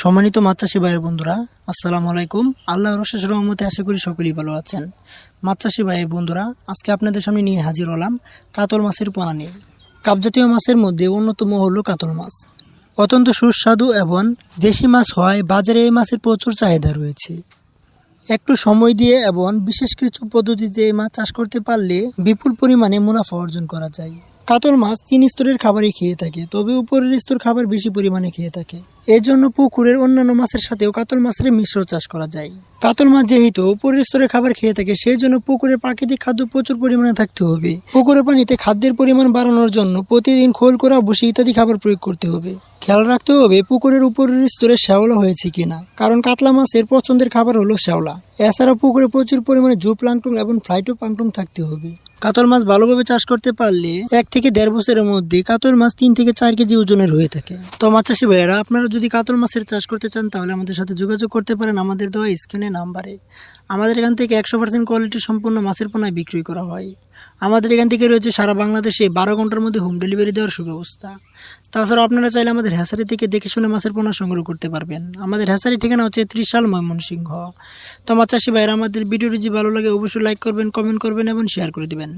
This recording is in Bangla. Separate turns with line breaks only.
সম্মানিত মাছ চাষি ভাই বন্ধুরা, আসসালামু আলাইকুম। আল্লাহ রশেষ রহমতে আশা করি সকলেই ভালো আছেন। মাছ চাষি ভাই বন্ধুরা, আজকে আপনাদের সামনে নিয়ে হাজির হলাম কাতল মাছের পোনা নিয়ে। কাপজাতীয় মাছের মধ্যে অন্যতম হলো কাতল মাছ। অত্যন্ত সুস্বাদু এবং দেশি মাছ হওয়ায় বাজারে এই মাছের প্রচুর চাহিদা রয়েছে। একটু সময় দিয়ে এবং বিশেষ কিছু পদ্ধতিতে এই মাছ চাষ করতে পারলে বিপুল পরিমাণে মুনাফা অর্জন করা যায়। কাতল মাছ তিন স্তরের খাবারই খেয়ে থাকে, তবে উপরের স্তর খাবার বেশি পরিমাণে খেয়ে থাকে। এর জন্য পুকুরের অন্যান্য মাছের সাথেও কাতল মাছের মিশ্র চাষ করা যায়। কাতল মাছ যেহেতু উপরের স্তরে খাবার খেয়ে থাকে সেই জন্য পুকুরের প্রাকৃতিক খাদ্য প্রচুর পরিমাণে থাকতে হবে। পুকুরের পানিতে খাদ্যের পরিমাণ বাড়ানোর জন্য প্রতিদিন খোল করা বসে ইত্যাদি খাবার প্রয়োগ করতে হবে। খেয়াল রাখতে হবে পুকুরের উপরের স্তরে শ্যাওলা হয়েছে কিনা, কারণ কাতলা মাছের পছন্দের খাবার হলো শ্যাওলা। এছাড়া পুকুরে প্রচুর পরিমাণে জু প্লাংটন এবং ফ্লাইটো প্লাংটন থাকতে হবে। কাতল মাছ ভালোভাবে চাষ করতে পারলে এক থেকে দেড় বছরের মধ্যে কাতল মাছ তিন থেকে চার কেজি ওজনের হয়ে থাকে। তো মাছ চাষি ভাইয়েরা, আপনারা যদি কাতল মাছের চাষ করতে চান তাহলে আমাদের সাথে যোগাযোগ করতে পারেন আমাদের দেওয়া স্ক্রিনে নাম্বারে। আমাদের এখান থেকে একশো পার্সেন্ট কোয়ালিটি সম্পূর্ণ মাছের পোনায় বিক্রি করা হয়। আমাদের এখান থেকে রয়েছে সারা বাংলাদেশে বারো ঘণ্টার মধ্যে হোম ডেলিভারি দেওয়ার সুব্যবস্থা। তাছাড়া আপনারা চাইলে আমাদের হ্যাসারি থেকে দেখে শুনে মাছের পোনা সংগ্রহ করতে পারবেন। আমাদের হ্যাসারি ঠিকানা হচ্ছে ত্রিশাল ময়মনসিংহ। তো মাছ চাষি ভাইয়েরা আমাদের ভিডিওটি যদি ভালো লাগে, অবশ্যই লাইক করবেন কমেন্ট করবেন এবং শেয়ার করে দিবেন।